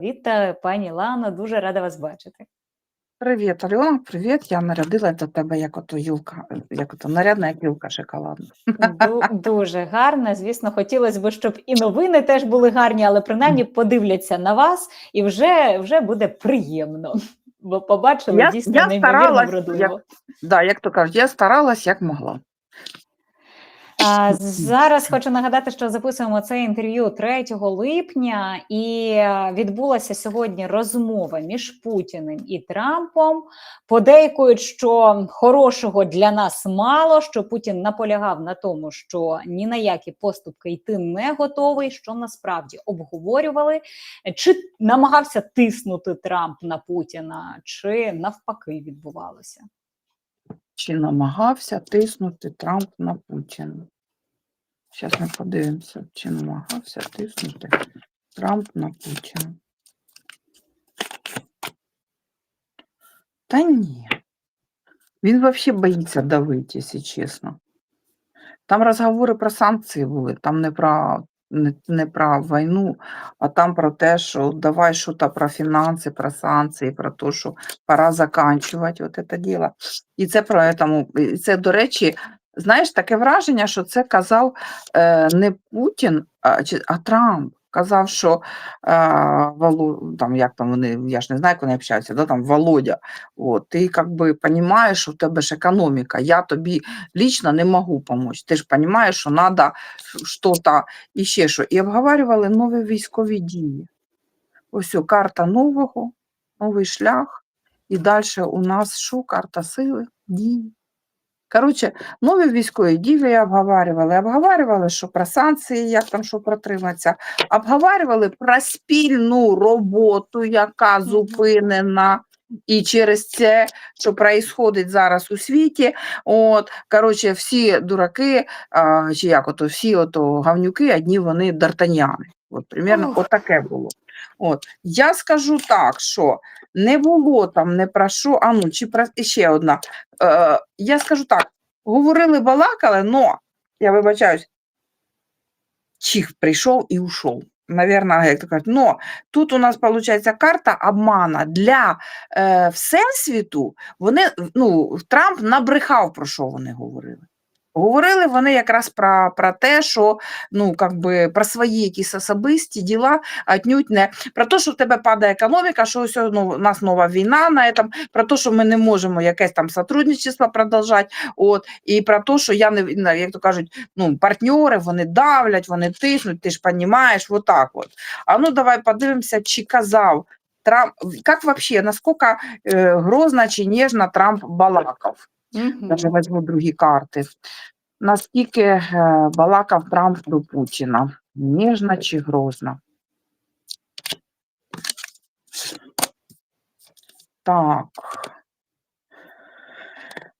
Вітаю, пані Лано, дуже рада вас бачити. Привіт, Альона, привіт. Я нарядила до тебе як ото юлка, як ото нарядна як юлка шоколадна. Ду- дуже гарно. Звісно, хотілося б, щоб і новини теж були гарні, але принаймні подивляться на вас, і вже, вже буде приємно. Бо побачили Я- дійсно я неймовірно старалась, вродливо. Да, як то кажуть, я старалась як могла. А, зараз хочу нагадати, що записуємо це інтерв'ю 3 липня, і е, відбулася сьогодні розмова між Путіним і Трампом. Подейкують, що хорошого для нас мало, що Путін наполягав на тому, що ні на які поступки йти не готовий. Що насправді обговорювали, чи намагався тиснути Трамп на Путіна, чи навпаки відбувалося. Чи намагався тиснути Трамп на Путіна? Зараз ми подивимося, чи намагався тиснути Трамп на Путіна. Та ні. Він взагалі боїться давити, якщо чесно. Там розговори про санкції були, там не про, не, не про війну, а там про те, що давай щось про фінанси, про санкції, про те, що пора заканчувати от це діло. І це про тому, і це, до речі, знаєш, таке враження, що це казав е, не Путін, а, чи, а Трамп. Казав, що е, Воло, там, як там вони, я ж не знаю, як вони общаються, да, там Володя, от, ти як би розумієш, що в тебе ж економіка, я тобі лично не можу допомогти. Ти ж розумієш, що треба щось і ще що. І обговорювали нові військові дії. Ось о, карта нового, новий шлях. І далі у нас що? Карта сили, дії. Коротше, нові військові дії обговорювали. Обговорювали, що про санкції, як там що протриматися, обговорювали про спільну роботу, яка зупинена. І через це, що відбувається зараз у світі, от, коротше, всі дураки, а, чи як ото, всі ото гавнюки, одні вони дартаняни. От, примерно, от таке було. От. Я скажу так, що не було там не про що, а ну, чи про ще одна. Е, я скажу так, говорили, балакали, но, я вибачаюсь, чих прийшов і ушов. Наверное, як то кажуть, но тут у нас виходить карта обмана для е, всесвіту. Вони ну Трамп набрехав про що вони говорили. Говорили вони якраз про, про те, що ну как би про свої якісь особисті діла, отнюдь не про те, що в тебе падає економіка, що ось ну, у нас нова війна на этом, про те, що ми не можемо якесь там сотрудничество продовжати. От і про те, що я не як то кажуть, ну партнери вони давлять, вони тиснуть, ти ж розумієш, вот так от. А ну давай подивимося, чи казав Трамп, як вообще, наскільки е, грозно чи ніжно Трамп балакав. Даже візьму другі карти. Наскільки е, балакав Трамп до Путіна? Ніжно чи грозно? Так.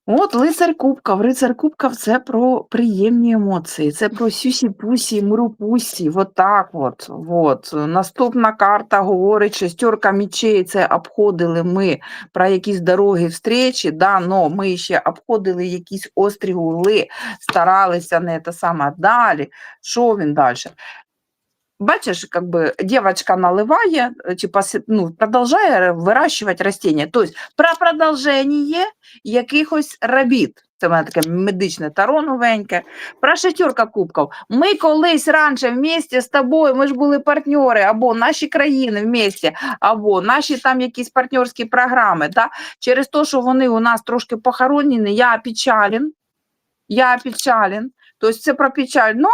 От лицар Кубків. Лицар Кубків це про приємні емоції, це про сюсі-пусі, мру-пусі, от так от, от. Наступна карта говорить, шестерка мічей, це обходили ми про якісь дороги встречі, да, но ми ще обходили якісь острі угли, старалися не те саме. Далі, що він далі? Бачиш, как бы девочка наливає, е, типа, ну, продовжує вирощувати растіння. Тобто про продовження якихось робіт. Це в мене таке медичне таро новеньке. Про шестерка кубків. Ми колись раніше вместе з тобою, ми ж були партнери, або наші країни вместе, або наші там якісь партнерські програми. Да? Через те, що вони у нас трошки похоронені, я печален. Я печален. Тобто це про печаль. Но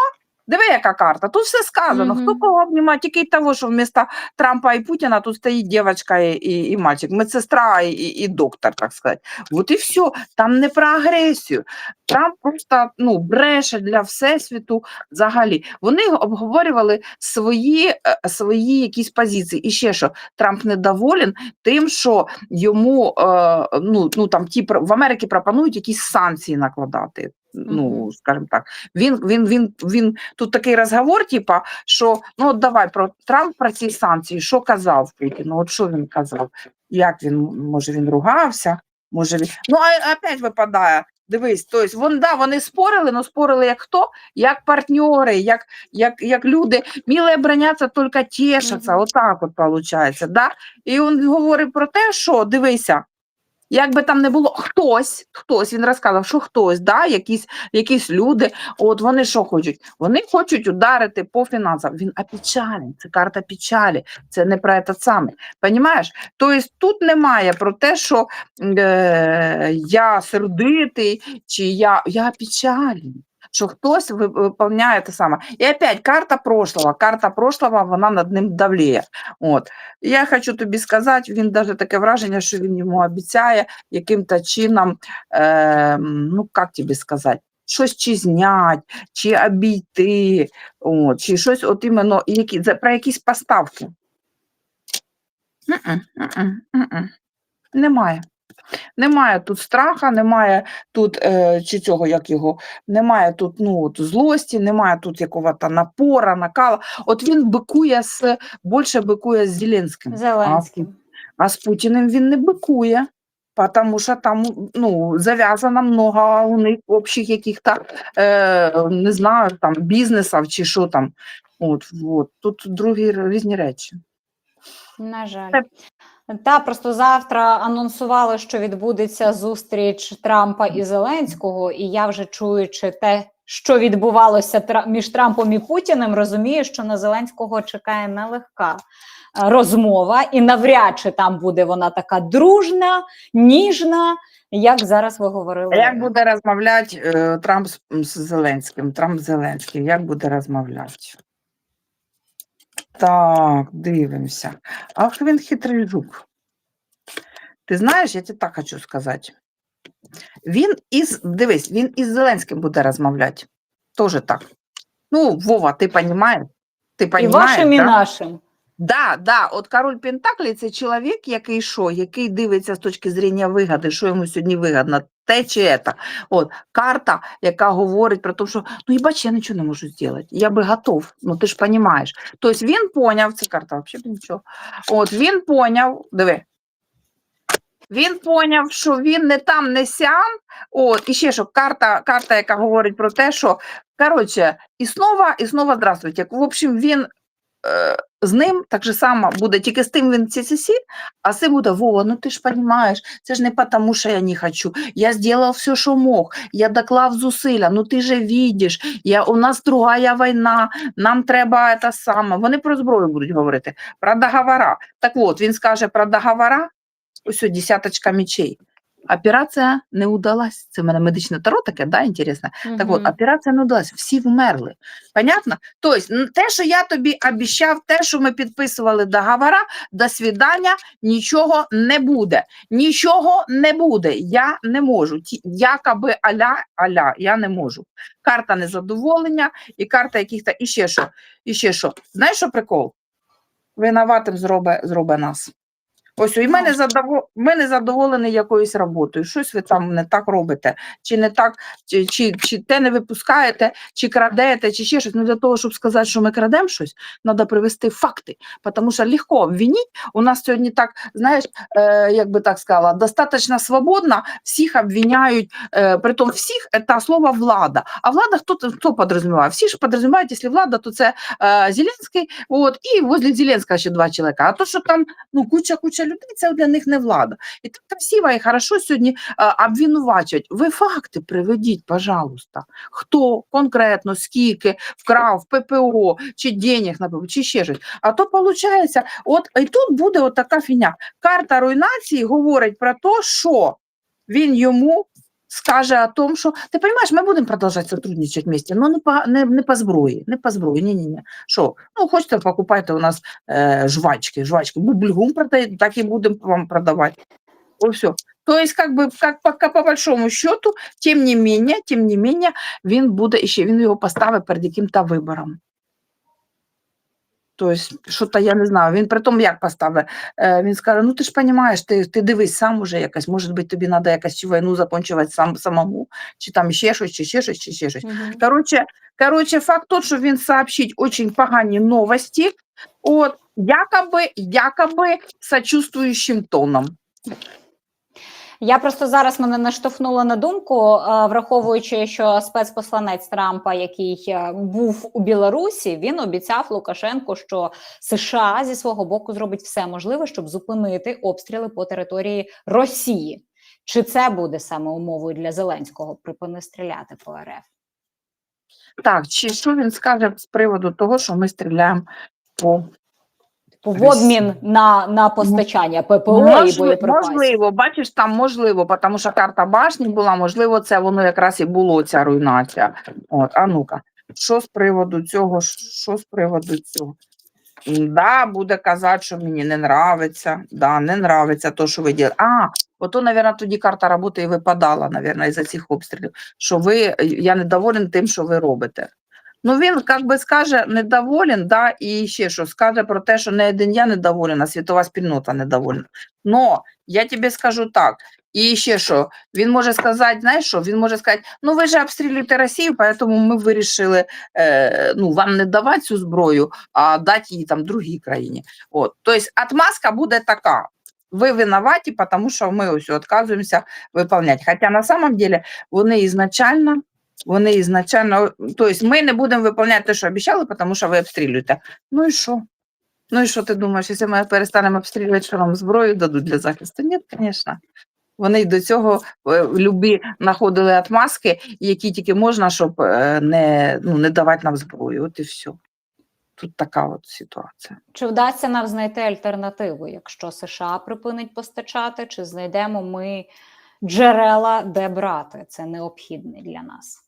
диви, яка карта. Тут все сказано. Хто Мгм. кого обнімає, тільки й того, що вместо Трампа і Путіна тут стоїть дівчинка і, і, і мальчик, медсестра і, і доктор, так сказати. От і все. Там не про агресію. Трамп просто ну, бреше для всесвіту взагалі. Вони обговорювали свої, е, свої якісь позиції. І ще що, Трамп недоволен тим, що йому е, ну, ну, там, ті, в Америці пропонують якісь санкції накладати. Ну, скажімо так, він, він, він, він тут такий розговор, типа, що ну от давай про Трамп про ці санкції, що казав Путін? Ну, от що він казав? Як він, може, він ругався? Може він. Ну, а опять випадає Дивись, тобто, вон, да, вони спорили, але спорили як хто? Як партнери, як, як, як люди. Міле броняться, тільки тішаться. Отак от виходить. Да? І він говорить про те, що дивися, як би там не було, хтось, хтось, він розказав, що хтось, да, якісь, якісь люди, от вони що хочуть? Вони хочуть ударити по фінансам. Він опечален, це карта печалі, це не про це саме. Понімаєш? Тобто тут немає про те, що е, я сердитий, чи я, я опечален. Що хтось виповняє те саме. І опять карта прошлого. Карта прошлого, вона над ним давліє. От. Я хочу тобі сказати, він навіть таке враження, що він йому обіцяє яким-то чином, е, ну як тобі сказати, щось чи знять, чи обійти, от, чи щось от іменно, які, про якісь поставки. М-м, м-м, м-м. Немає. Немає тут страха, немає тут е, чи цього, як його, немає тут ну, от, злості, немає тут якого-то напора, накала. От він бикує з більше бикує з Зеленським. Зеленським. А з Путіним він не бикує, тому що там ну, зав'язано много у них общих яких-то, е, не знаю, там бізнесів чи що там. От, от. Тут другі різні речі. На жаль. Та просто завтра анонсували, що відбудеться зустріч Трампа і Зеленського, і я вже чуючи те, що відбувалося між Трампом і Путіним, розумію, що на Зеленського чекає нелегка е, розмова, і навряд чи там буде вона така дружна, ніжна, як зараз ви говорили. А як буде розмовляти е, Трамп з Зеленським? Трамп з Зеленським, як буде розмовляти? Так, дивимося. Ах, він хитрий жук. Ти знаєш, я тебе так хочу сказати. Він із, дивись, він із Зеленським буде розмовляти. Тоже так. Ну, Вова, ти розумієш? Ти і розумієш, вашим, і да? нашим. Да, да, от король Пентаклі це чоловік, який що, який дивиться з точки зрення вигоди, що йому сьогодні вигодно, те чи ета. От карта, яка говорить про те, що ну і бач, я нічого не можу зробити. Я би готов. Ну ти ж розумієш. Тобто він поняв, це карта взагалі нічого. От він поняв, диви. Він поняв, що він не там, не сям. От, і ще що карта, карта, яка говорить про те, що коротше, і знову, і знову здравствуйте. В общем, він з ним так же само буде, тільки з тим він ці-ці-ці, а з буде Вова, ну ти ж розумієш, це ж не тому, що я не хочу. Я зробив все, що мог. Я доклав зусилля, ну ти же видиш, я, у нас другая війна, нам треба це саме. Вони про зброю будуть говорити, про договора. Так от, він скаже про договора, ось десяточка мечей. Операція не удалась. Це в мене медичне таро таке, да, інтересне. Так от, операція не вдалась, всі вмерли. Понятно? Тобто, те, що я тобі обіцяв, те, що ми підписували договора, до свідання, нічого не буде. Нічого не буде. Я не можу. Якоби аля, аля, я не можу. Карта незадоволення і карта яких-то і ще що. І ще що. Знаєш, що прикол? Винуватим зробе, зробе нас. Ось і ми не, задово... ми не задоволені якоюсь роботою. Щось ви там не так робите, чи не так, чи, чи, чи те не випускаєте, чи крадете, чи ще щось. Ну для того, щоб сказати, що ми крадемо щось, треба привести факти. Тому що легко обвинити. У нас сьогодні так, знаєш, е, як би так сказала, достатньо свободно, всіх обвиняють, е, притом всіх це слово влада. А влада хто, хто підрозуміває? Всі ж підрозуміють, якщо влада, то це е, Зеленський, от, і возле Зеленського ще два чоловіка. А то, що там ну, куча-куча людей, це для них не влада. І так красиво і хорошо сьогодні е, обвинувачують. Ви факти приведіть, пожалуйста. Хто конкретно, скільки вкрав ППО, чи денег, наприклад, чи ще щось. А то виходить, от і тут буде от така фіня. Карта руйнації говорить про те, що він йому скаже о том, що ти розумієш, ми будемо продовжувати сотрудничати вместе, але не по, не, не по зброї, не по зброї, ні-ні-ні. Що, ну хочете, покупайте у нас е, жвачки, жвачки, бульгум продаєте, так і будемо вам продавати. Ось все. То есть, как бы, как по, по большому счету, тем не менее, тем не менее, він буде ще, він його поставить перед яким-то вибором. Тобто, що-то я не знаю, він при тому як поставить, е, він скаже, ну ти ж розумієш, ти, ти дивись сам уже якась, може бути, тобі треба якась чи війну закінчувати сам, самому, чи там ще щось, чи ще щось, чи ще щось. Мгм. Короче, короче, факт тот, що він сообщить очень погані новості, от, якоби, якоби сочувствуючим тоном. Я просто зараз мене наштовхнула на думку, е, враховуючи, що спецпосланець Трампа, який е, був у Білорусі, він обіцяв Лукашенку, що США зі свого боку зробить все можливе, щоб зупинити обстріли по території Росії. Чи це буде саме умовою для Зеленського припини стріляти по РФ? Так, чи що він скаже з приводу того, що ми стріляємо по В обмін на, на постачання ППО і боєприпасів? можливо, бачиш, там можливо, тому що карта башні була, можливо, це воно якраз і було ця руйнація. От, а ну-ка, що з приводу цього? Що з приводу цього? Да, буде казати, що мені не нравиться, да, не нравиться то, що ви діли. А, ото, мабуть, тоді карта роботи і випадала, мабуть, із-за цих обстрілів, що ви, я недоволен тим, що ви робите. Ну, він як би скаже недоволен, да, і ще що, скаже про те, що не один я недоволен, а світова спільнота недовольна. Но я тобі скажу так, і ще що, він може сказати, знаєш що, він може сказати, ну ви ж обстрілюєте Росію, тому ми вирішили е, ну, вам не давати цю зброю, а дати її там другій країні. От. Тобто отмазка буде така. Ви винуваті, тому що ми ось відказуємося виконувати. Хоча на самом деле вони ізначально, вони ізначально, тобто ми не будемо виконувати те, що обіцяли, тому що ви обстрілюєте. Ну і що? Ну і що ти думаєш, якщо ми перестанемо обстрілювати, що нам зброю дадуть для захисту? Ні, звісно. Вони й до цього е, любі знаходили отмазки, які тільки можна, щоб е, не, ну, не давати нам зброю. От і все. Тут така от ситуація. Чи вдасться нам знайти альтернативу, якщо США припинить постачати, чи знайдемо ми джерела, де брати? Це необхідне для нас.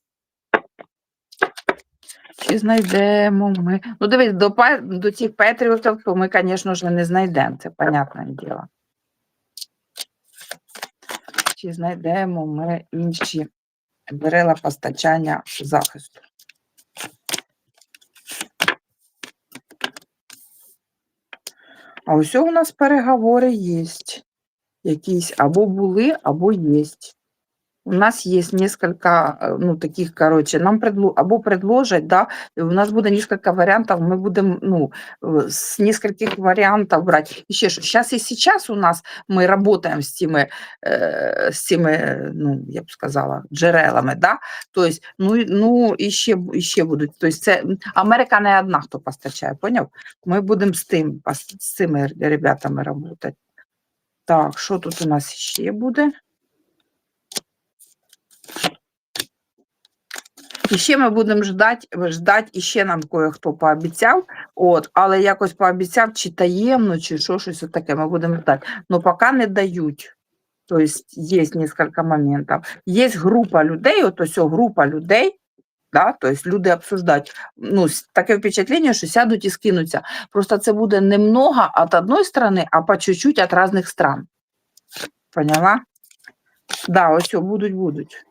Чи знайдемо ми? Ну, дивись, до, до цих патріотів то ми, звісно ж, не знайдемо, це понятне діло. Чи знайдемо ми інші джерела постачання захисту? А ось у нас переговори є. Якісь або були, або є. У нас є несколько, э, ну, таких, короче, нам предло, або предложать, да, у нас буде несколько варіантів, ми будемо, ну, э, з нескольких варіантів брати. Ще що, зараз і зараз у нас ми працюємо з цими, цими, е, ну, я б сказала, джерелами, да, тобто, ну, ну, і ще, бу- і ще будуть, тобто це, Америка не одна, хто постачає, поняв? Ми будемо з тим, з цими ребятами працювати. Так, що тут у нас ще буде? І ще ми будемо ждати, ждати, і ще нам кое-хто пообіцяв, от, але якось пообіцяв, чи таємно, чи що, щось таке, ми будемо ждати. Но поки не дають. Тобто є кілька моментів. Є група людей, от ось група людей, да, тобто люди обсуждають. Ну, таке впечатлення, що сядуть і скинуться. Просто це буде немного від одної сторони, а по чуть-чуть від різних стран. Поняла? Да, ось будуть, будуть.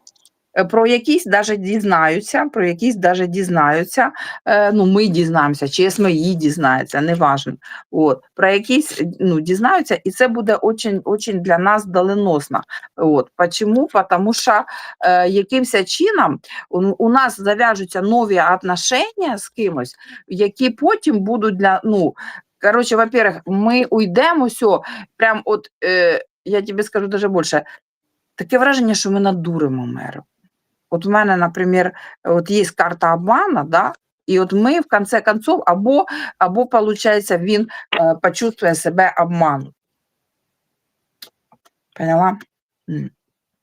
Е, Про якісь навіть дізнаються, про якісь навіть дізнаються. Е, ну, ми дізнаємося, чи СМІ дізнається, неважно. От, про якісь ну, дізнаються, і це буде очень, очень для нас доленосно. От, почему? Потому що е, якимось чином у, нас зав'яжуться нові отношення з кимось, які потім будуть для, ну, коротше, во-первых, ми уйдемо все, прям от, е, я тобі скажу даже більше, таке враження, що ми надуримо Америку. От в мене, наприклад, от є карта обмана, да? і от ми в конце концов, або, або виходить, він е, почувствує себе обманом. Поняла?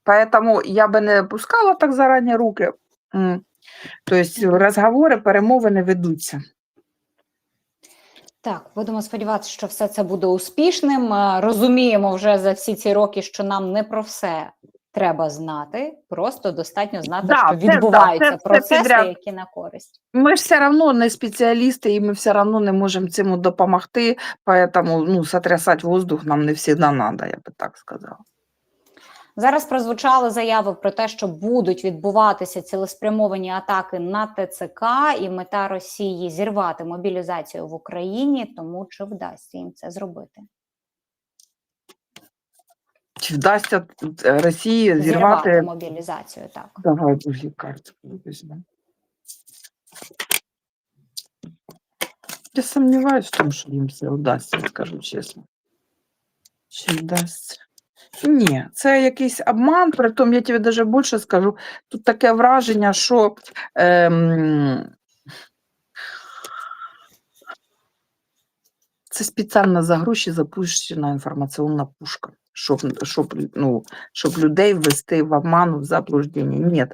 Поэтому я би не пускала так зарані руки. Тобто розговори, перемовини ведуться. Так, будемо сподіватися, що все це буде успішним. Розуміємо вже за всі ці роки, що нам не про все треба знати. Просто достатньо знати, Да, що це- відбуваються це- це процеси, підряд. які на користь. Ми ж все одно не спеціалісти, і ми все одно не можемо цьому допомогти, поэтому ну, сотрясати воздух нам не завжди треба, я би так сказала. Зараз прозвучали заяви про те, що будуть відбуватися цілеспрямовані атаки на ТЦК, і мета Росії зірвати мобілізацію в Україні. Тому чи вдасться їм це зробити? Чи вдасться е, Росії Зірвати зірвати? мобілізацію, так. Давай другі карти візьмемо. Я сумніваюся в тому, що їм це вдасться, скажу чесно. Чи вдасться? Ні, це якийсь обман, притом я тобі даже більше скажу, тут таке враження, що ем, це спеціально за гроші запущена інформаційна пушка, щоб, щоб, ну, щоб людей ввести в обман, в заблуждення. Ні,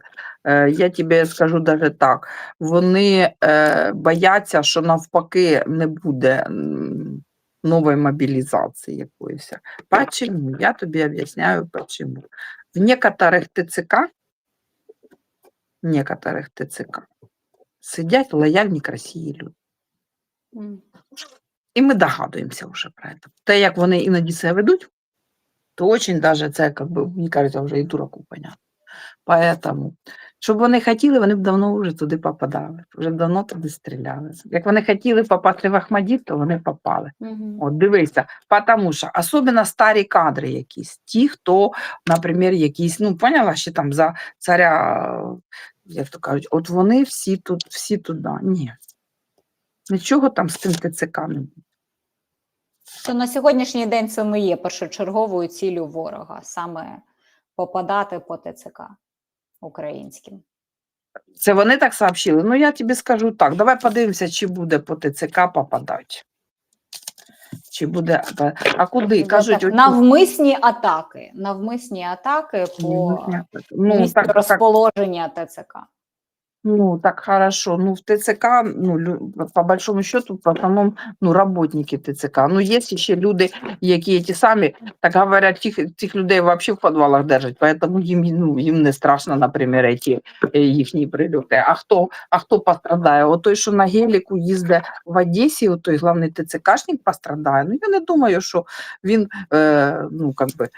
е, я тобі скажу даже так, вони е, бояться, що навпаки не буде нової мобілізації якоїсь. Почему? Я тобі об'ясняю почему. В некоторых ТЦК, в некоторых ТЦК сидять лояльні к Росії люди. І ми догадуємося вже про це. Те, як вони іноді себе ведуть, то очень даже це, как би, мені кажеться, вже і дураку понятно. Поэтому, щоб вони хотіли, вони б давно вже туди попадали, вже давно туди стріляли. Як вони хотіли попасти в Ахмадіт, то вони попали. Мгм. От дивися, тому що особливо старі кадри якісь, ті, хто, наприклад, якісь, ну, поняла, що там за царя, як то кажуть, от вони всі тут, всі туди. Ні. Нічого там з тим ТЦК не буде. То на сьогоднішній день це не є першочерговою ціллю ворога, саме попадати по ТЦК українським. Це вони так сообщили. Ну, я тобі скажу так. Давай подивимося, чи буде по ТЦК попадати. Чи буде. А куди? Кажуть, так, навмисні атаки. Навмисні атаки по ну, місцю так, так, ТЦК. Ну, так хорошо. Ну, в ТЦК, ну, лю- по большому счету, в основном, ну, работники ТЦК. Ну, є ще люди, які ті самі, так говорять, тих, тих людей вообще в підвалах держать, поэтому їм, ну, їм не страшно, наприклад, ті е, їхні прильоти. А хто, а хто пострадає? От той, що на геліку їздить в Одесі, от той главний ТЦКшник пострадає. Ну, я не думаю, що він, е, ну, как би, е,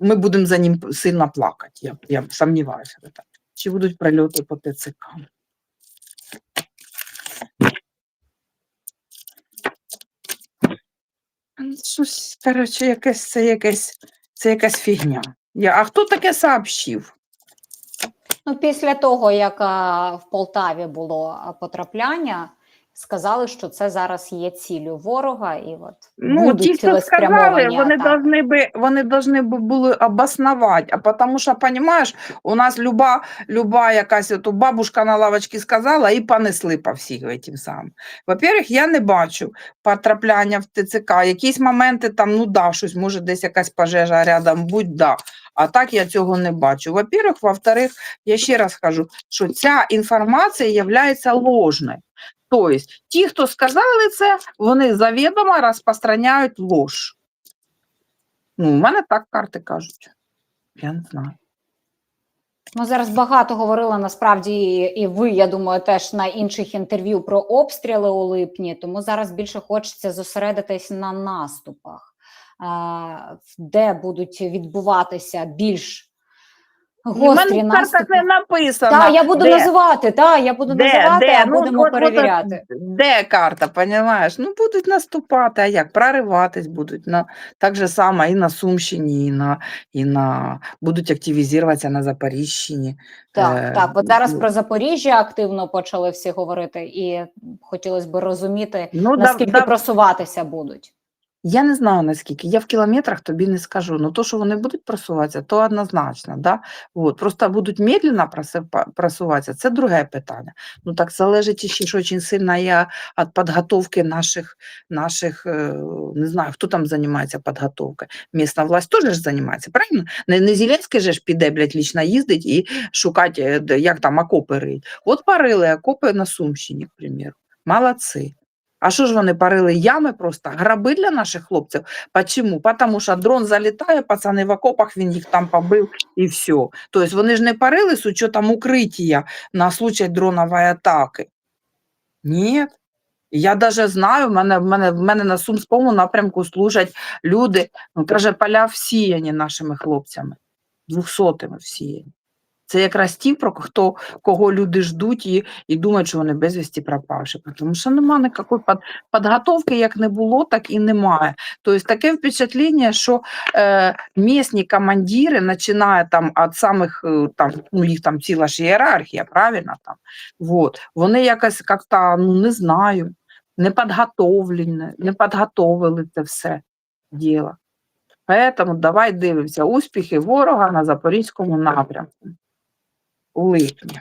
ми будемо за ним сильно плакати. Я, я сумніваюся в этом. Чи будуть прильоти по ТЦК? Ну, Щось, коротше, якесь, це якесь, це якась фігня. Я, а хто таке сообщив? Ну, після того, як а, в Полтаві було потрапляння, сказали, що це зараз є ціллю ворога, і от Ну, будуть ті, хто сказали, цілеспрямовані вони атаки. должны би, вони должны би були обосновати, а потому що, понимаешь, у нас люба, люба якась от бабушка на лавочці сказала і понесли по всіх этим самим. Во-первых, я не бачу потрапляння в ТЦК. Якісь моменти там, ну да, щось, може десь якась пожежа рядом, будь да. А так я цього не бачу. Во-первых, во-вторых, я ще раз кажу, що ця інформація є ложною. Тобто, ті, хто сказали це, вони завідомо розпространяють ложь. Ну, у мене так карти кажуть. Я не знаю. Ми зараз багато говорили насправді, і- ви, я думаю, теж на інших інтерв'ю про обстріли у липні. Тому зараз більше хочеться зосередитись на наступах, де будуть відбуватися більш гострі картах наступи. не написано. Так, я буду де. називати, так, я буду називати, а Ну, будемо от- от- перевіряти. Де карта, понімаєш? Ну, будуть наступати, а як? Прориватись будуть. На, так же само і на Сумщині, і на, і на, будуть активізуватися на Запоріжчині. Так, Е, так. От зараз ну, про Запоріжжя активно почали всі говорити, і хотілося б розуміти, Ну, наскільки да- просуватися будуть. Я не знаю наскільки. Я в кілометрах тобі не скажу. Ну то, що вони будуть просуватися, то однозначно. Да? От. Просто будуть медленно просуватися, це друге питання. Ну так залежить ще дуже сильно я від підготовки наших, наших, е, не знаю, хто там займається підготовкою. Місна власть теж займається, правильно? Не, не Зеленський же ж піде, блядь, лічно їздить і шукати, е, як там окопи рить. От парили окопи на Сумщині, к примеру. Молодці. А що ж вони парили ями просто, граби для наших хлопців? Почему? Потому що дрон залітає, пацани в окопах, він їх там побив і все. Тобто вони ж не парили з учетом укриття на случай дронової атаки. Ні. Я даже знаю, в мене, в мене, в мене на Сумському напрямку служать люди, ну, каже, поля всіяні нашими хлопцями, двохсотими всіяні. Це якраз ті, про хто, кого люди ждуть і, і думають, що вони безвісті пропавші. Тому що немає ніякої під, підготовки, як не було, так і немає. Тобто таке впечатлення, що е, місні командири, починає там від самих, е, там, ну їх там ціла ж ієрархія, правильно там, вот, вони якось як-то, ну не знаю, не підготовлені, не підготовили це все діло. Поэтому давай дивимося успіхи ворога на Запорізькому напрямку у липні.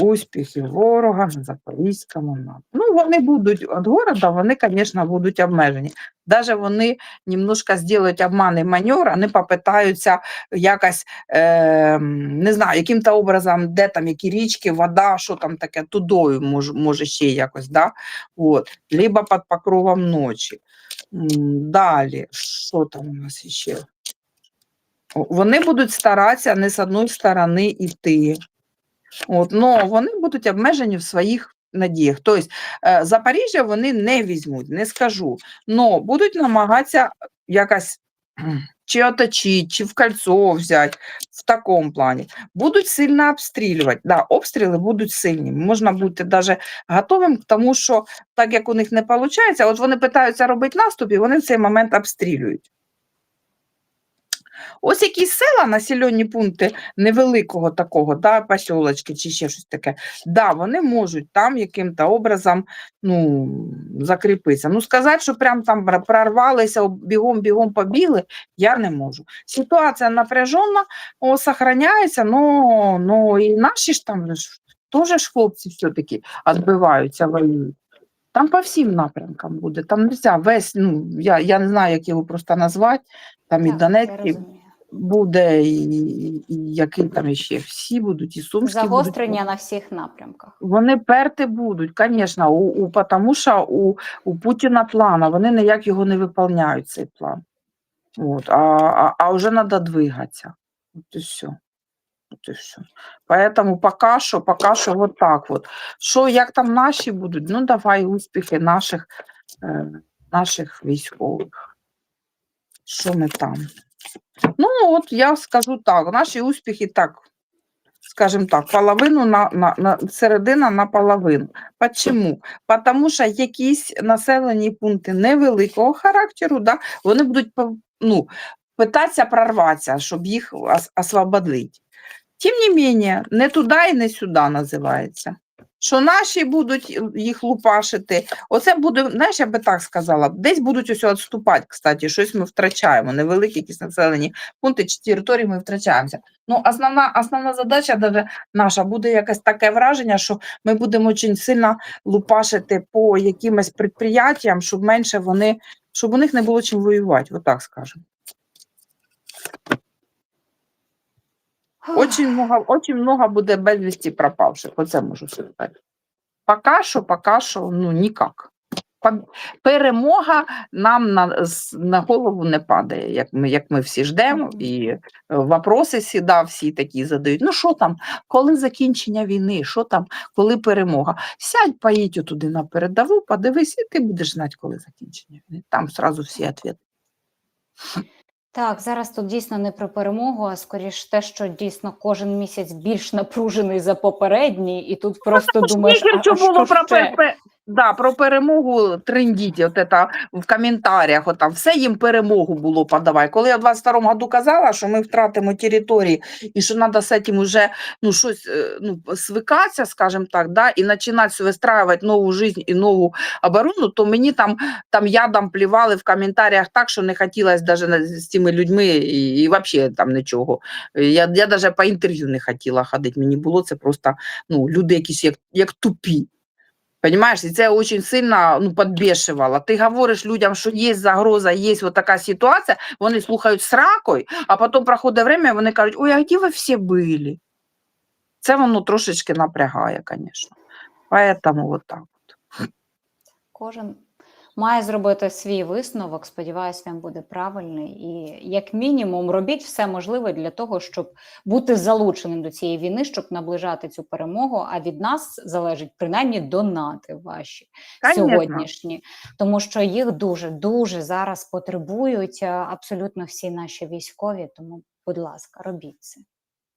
Успіхи ворога на Запорізькому напрямку. Ну, вони будуть від города, вони, звісно, будуть обмежені. Даже вони немножко зроблять обманний маневр, вони попитаються якось, е, не знаю, яким-то образом, де там, які річки, вода, що там таке, тудою, може, може ще якось, да? От. Либо під покровом ночі. Далі, що там у нас ще? Вони будуть старатися не з одної сторони йти. От, но вони будуть обмежені в своїх надіях. Тобто е, Запоріжжя вони не візьмуть, не скажу. Но будуть намагатися якось чи оточити, чи в кольцо взяти в такому плані. Будуть сильно обстрілювати. Да, обстріли будуть сильні. Можна бути навіть готовим тому, що так як у них не виходить, от вони питаються робити наступ, і вони в цей момент обстрілюють. Ось якісь села, населені пункти невеликого такого, да, посілочки чи ще щось таке, да, вони можуть там яким-то образом ну, закріпитися. Ну, сказати, що прям там прорвалися, бігом-бігом побігли, я не можу. Ситуація напряжена, о, сохраняється, но, но і наші ж там теж ж хлопці все-таки відбиваються, воюють. Там по всім напрямкам буде. Там нельзя весь, ну, я, я не знаю, як його просто назвати, там і Так, я Донецький розумію. буде, і, і який там іще. Всі будуть, і Сумські будуть. Загострення на всіх напрямках. Вони перти будуть, звісно, у, у, тому що у, у Путіна плана, вони ніяк його не виконують, цей план. От, а, а, а вже треба двигатися. От і все. От і все. Поэтому пока що, пока що вот так вот. Що, як там наші будуть? Ну, давай успіхи наших, е, наших військових. Що ми там? Ну, от я скажу так, наші успіхи так, скажімо так, половину на, на, на середина на половину. Почему? Потому що якісь населені пункти невеликого характеру, да, вони будуть ну, питатися прорватися, щоб їх освободити. Тим не менее, не туди і не сюди називається. Що наші будуть їх лупашити. Оце буде, знаєш, я би так сказала, десь будуть ось відступати, кстати, щось ми втрачаємо, невеликі якісь населені пункти чи території ми втрачаємося. Ну, основна, основна задача наша буде якесь таке враження, що ми будемо дуже сильно лупашити по якимось підприємствам, щоб менше вони, щоб у них не було чим воювати, отак скажемо. Очень много, очень много буде безвісті пропавших, оце можу сказати. Пока що, пока що, ну, ніяк. Перемога нам на, на голову не падає, як ми, як ми всі ждемо, і е, вопроси сіда всі такі задають. Ну що там, коли закінчення війни, що там, коли перемога? Сядь, поїдь туди на передову, подивись, і ти будеш знати, коли закінчення війни. Там сразу всі відповіді. Так, зараз тут дійсно не про перемогу, а скоріш те, що дійсно кожен місяць більш напружений за попередній, і тут просто думаєш, а, а що було ще? Да, про перемогу трендіть, от это, в коментарях, от там, все їм перемогу було подавай. Коли я в 22-му году казала, що ми втратимо території і що треба з цим уже ну, щось е, ну, свикатися, скажімо так, да, і починати вистраювати нову життя і нову оборону, то мені там, там ядом плівали в коментарях так, що не хотілося навіть з цими людьми і, і взагалі там нічого. Я, я навіть по інтерв'ю не хотіла ходити, мені було це просто ну, люди якісь як, як тупі. Понимаєш, і це очень сильно ну, подбешивало. Ти говориш людям, що є загроза, є от така ситуація, вони слухають сракою, а потім проходить время, вони кажуть, ой, а де ви всі були? Це воно трошечки напрягає, звісно. Поэтому вот так. Кожен має зробити свій висновок. Сподіваюсь, він буде правильний. І як мінімум, робіть все можливе для того, щоб бути залученим до цієї війни, щоб наближати цю перемогу. А від нас залежить принаймні донати ваші Конечно. сьогоднішні, тому що їх дуже дуже зараз потребують е, абсолютно всі наші військові. Тому, будь ласка, робіть це.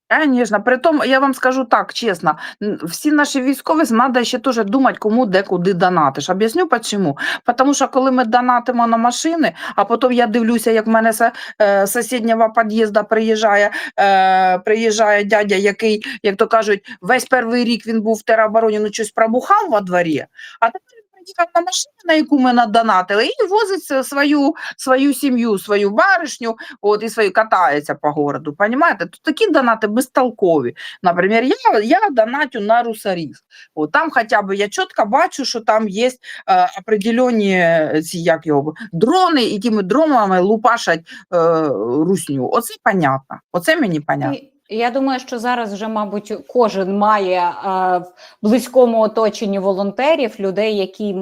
Конечно, притом я вам скажу так чесно, всі наші військові треба ще теж думати, кому де куди донатиш. Об'ясню чому. Тому що коли ми донатимо на машини, а потім я дивлюся, як в мене з е, сусіднього під'їзду приїжджає, е, приїжджає дядя, який, як то кажуть, весь перший рік він був в теробороні, ну щось пробухав во дворі, а тепер приїхав на машині, на яку ми надонатили, і возить свою, свою сім'ю, свою баришню, от, і свою катається по городу. Понимаєте? Тут такі донати безтолкові. Наприклад, я, я донатю на русарів. От, там хоча б я чітко бачу, що там є е, определені ці, як його, дрони, і тими дронами лупашать е, русню. Оце понятно. Оце мені понятно. Я думаю, що зараз вже, мабуть, кожен має е, в близькому оточенні волонтерів, людей, які,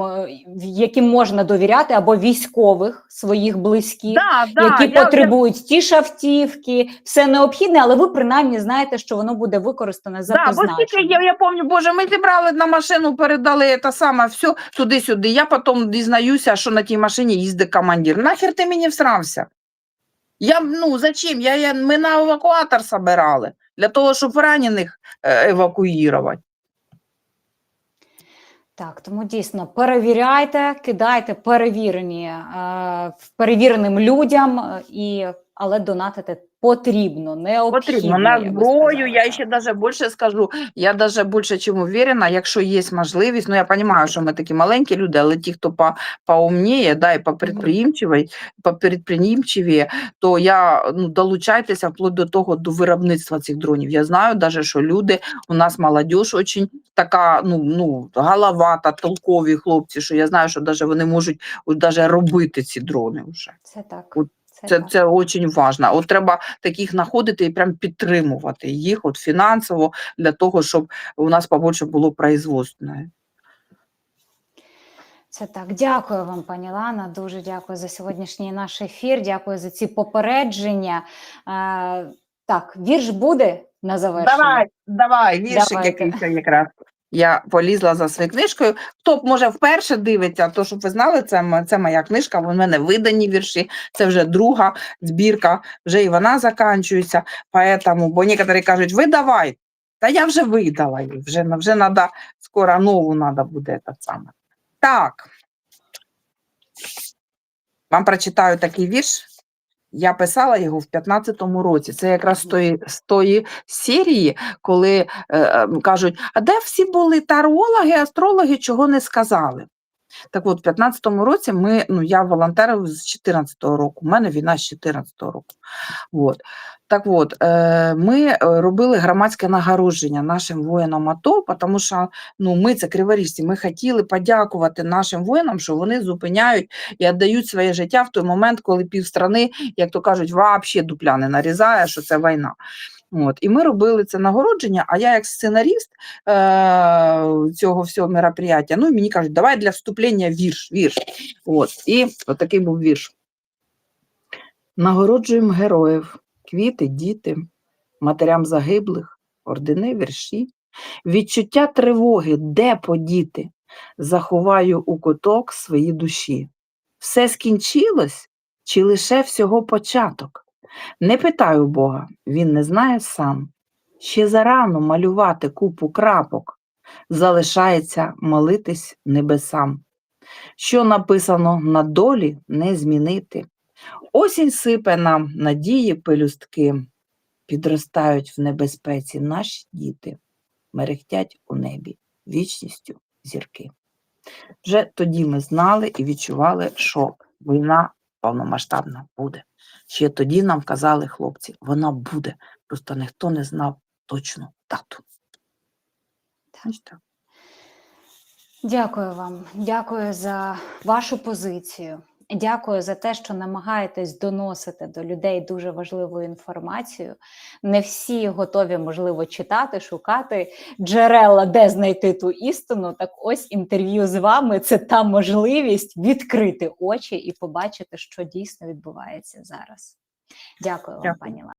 яким можна довіряти, або військових своїх близьких. Да, да, які я потребують ті ж автівки, все необхідне, але ви принаймні знаєте, що воно буде використане за Да, призначенням. я, я пам'ятаю, боже, ми зібрали на машину, передали те саме, все туди-сюди. Я потім дізнаюся, що на тій машині їздить командир. Нахер ти мені всрався? Я, ну, зачем? Я, я, ми на евакуатор собирали, для того, щоб ранених е, евакуювати. Так, тому дійсно перевіряйте, кидайте перевірені е, перевіреним людям, е, і але донатити потрібно, необхідно. Потрібно на зброю, сказала, я ще даже більше скажу, я даже більше чим уверена, якщо є можливість, ну я розумію, що ми такі маленькі люди, але ті, хто по, поумніє, да, і по підприємчивій, підприємчиві, то я ну, долучайтеся вплоть до того, до виробництва цих дронів. Я знаю даже, що люди, у нас молодь очень така, ну, ну, головата, толкові хлопці, що я знаю, що даже вони можуть даже робити ці дрони вже. Це так. От Це, Це, дуже важливо. От треба таких знаходити і прям підтримувати їх от фінансово для того, щоб у нас побільше було производственної. Це так. Дякую вам, пані Лана. Дуже дякую за сьогоднішній наш ефір. Дякую за ці попередження. Е, так, вірш буде на завершення. Давай, давай, віршик якийсь якраз. Я полізла за своєю книжкою. Хто може вперше дивиться, то щоб ви знали, це, це моя книжка, у мене видані вірші, це вже друга збірка, вже і вона закінчується. Поэтому, бо некоторі кажуть, видавай. Та я вже видала її, вже, вже надо, скоро нову треба буде. Та саме. Так. Вам прочитаю такий вірш. Я писала його в 15-му році. Це якраз з тої, з тої серії, коли е, е, кажуть, а де всі були тарологи, астрологи, чого не сказали? Так от, в 15-му році ми, ну, я волонтерив з 14-го року, у мене війна з 14-го року. От. Так от, е, ми е, робили громадське нагородження нашим воїнам АТО, тому що ну, ми, це криворіжці, ми хотіли подякувати нашим воїнам, що вони зупиняють і віддають своє життя в той момент, коли півстрани, як то кажуть, взагалі дупля не нарізає, що це війна. От. І ми робили це нагородження, а я як сценаріст е- цього всього мероприятия, ну і мені кажуть, давай для вступлення вірш, вірш. От. І от був вірш. Нагороджуємо героїв, квіти, діти, матерям загиблих, ордени, вірші, відчуття тривоги, де подіти, заховаю у куток свої душі. Все скінчилось чи лише всього початок? Не питаю Бога, він не знає сам. Ще зарано малювати купу крапок, залишається молитись небесам. Що написано на долі, не змінити. Осінь сипе нам надії пелюстки, підростають в небезпеці наші діти, мерехтять у небі вічністю зірки. Вже тоді ми знали і відчували, що війна повномасштабна буде. Ще тоді нам казали хлопці, вона буде, просто ніхто не знав точну дату. Так. Дякую вам, дякую за вашу позицію. Дякую за те, що намагаєтесь доносити до людей дуже важливу інформацію. Не всі готові, можливо, читати, шукати джерела, де знайти ту істину. Так ось інтерв'ю з вами це та можливість відкрити очі і побачити, що дійсно відбувається зараз. Дякую вам, Дякую. пані Лана.